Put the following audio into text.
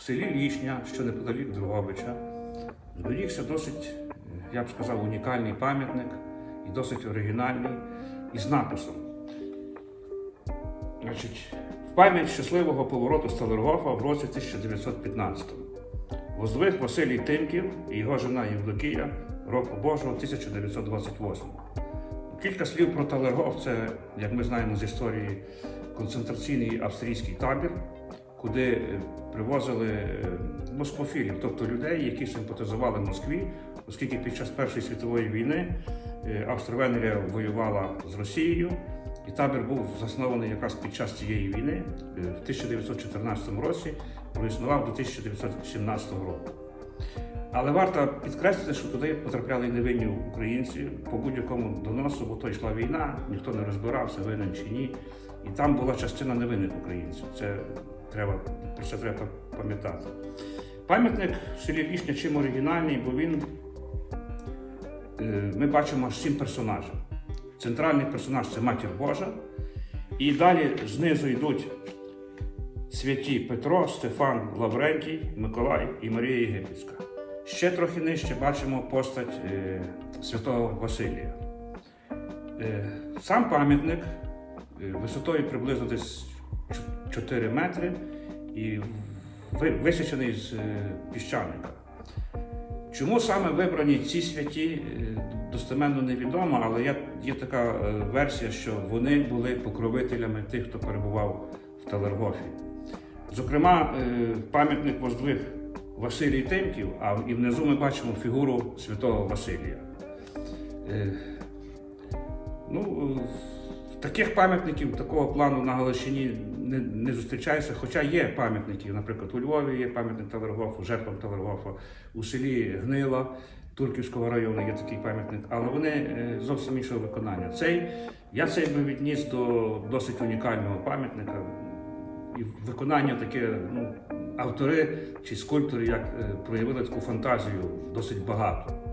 в селі Лішня, що неподалік Дрогобича, зберігся досить, я б сказав, унікальний пам'ятник і досить оригінальний із написом. Значить, в пам'ять щасливого повороту Сталергофа в році 1915 Воздвиг Василій Тимків і його жена Євдокія року Божого 1928. Кілька слів про Талергоф це, як ми знаємо з історії, концентраційний австрійський табір, куди е, привозили е, москофілів, тобто людей, які симпатизували Москві, оскільки під час Першої світової війни е, Австро-Венгрія воювала з Росією, і табір був заснований якраз під час цієї війни в 1914 році, проіснував до 1917 року. Але варто підкреслити, що туди потрапляли невинні українці по будь-якому доносу, бо то йшла війна, ніхто не розбирався, винен чи ні. І там була частина невинних українців. Це треба про це треба пам'ятати. Пам'ятник в чим оригінальний, бо він е, ми бачимо сім персонажів. Центральний персонаж це Матір Божа. І далі знизу йдуть святі Петро, Стефан Лаврентій, Миколай і Марія Єгипетська. Ще трохи нижче бачимо постать е, святого Василія. Е, сам пам'ятник е, висотою приблизно десь 4 метри і висічений з е, піщаника. Чому саме вибрані ці святі, е, достеменно невідомо, але є, така е, версія, що вони були покровителями тих, хто перебував в Талергофі. Зокрема, пам'ятник воздвиг Василій Тимків, а і внизу ми бачимо фігуру святого Василія. Ну, таких пам'ятників такого плану на Галичині не, не зустрічається, хоча є пам'ятники, наприклад, у Львові є пам'ятник Талергофу, жертвам Талергофа, у селі Гнила Турківського району є такий пам'ятник, але вони е, зовсім іншого виконання. Цей, я цей би відніс до досить унікального пам'ятника. І виконання таке, ну, автори чи скульптори як е, проявили таку фантазію досить багато.